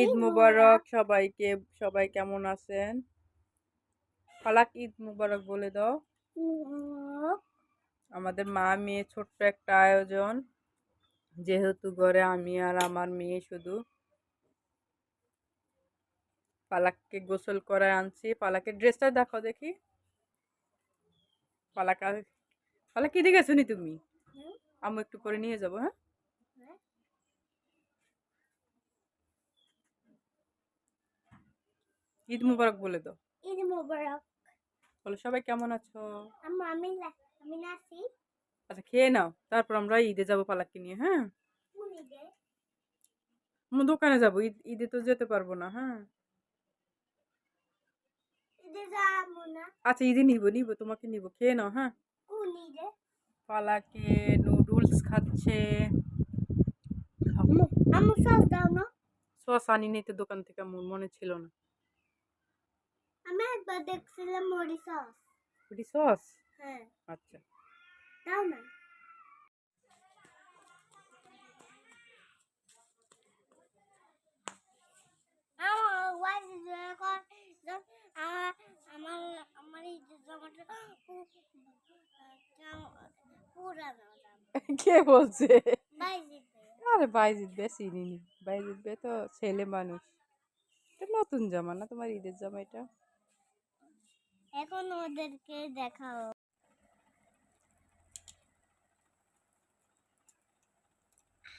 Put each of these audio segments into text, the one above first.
ঈদ মুবারক সবাইকে সবাই কেমন আছেন? ফালাক ঈদ মুবারক বলে দাও। আমাদের মা মেয়ে ছোট্ট একটা আয়োজন। যেহেতু ঘরে আমি আর আমার মেয়ে শুধু। পালাককে গোসল করায় আনছি। পালাকের ড্রেসটা দেখো দেখি। পালাক পালাক কি দিকে গেছো নি তুমি। আমি একটু পরে নিয়ে যাব হ্যাঁ হ্যাঁ। ঈদ মুবারক বলে দাও। ঈদ মুবারক। বলো সবাই কেমন আছো? আম্মু আমি আমি নাচি আচ্ছা খেয়ে নাও তারপর আমরা ঈদে যাব পালাককে নিয়ে হ্যাঁ? আমরা দোকানে যাব ঈদ ঈদে তো যেতে পারব না হ্যাঁ? ঈদে যাব না। আচ্ছা ঈদে নিবো নিবো তোমাকে নিবো খেয়ে নাও হ্যাঁ? পালাকে নুডলস খাচ্ছে। সস দাও না। সস আনি নেই তো দোকান থেকে আমার মনে ছিল না। আমি একবার দেখছিলাম মরি সস। ওটি সস? হ্যাঁ। আচ্ছা। দাও না। আমার আমার আমার আমার এই জামাটা পুরানো কে বলছে? বাইজিতে আরে বাইজিৎ বেশি নিনি বাইজিৎ বে তো ছেলে মানুষ। নতুন জামা না তোমার ঈদের জামা এটা? এখন ওদেরকে দেখাও।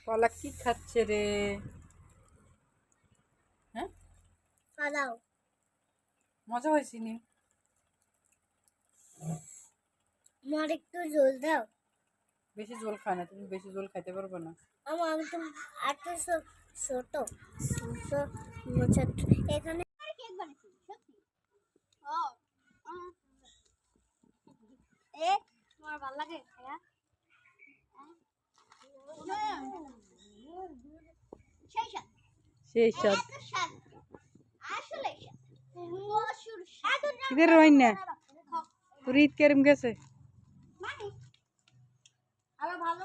পালা কি খাচ্ছে রে? হ্যাঁ? দাও মজা হয়েছে নি? আমার একটু জল দাও। বেশি জল খায় না তুমি বেশি জল খাইতে পারবে না। আমার আমি তো এত ছোট ছোট। এখানে সেই সব না? তোর কেরম গেছে? ভালো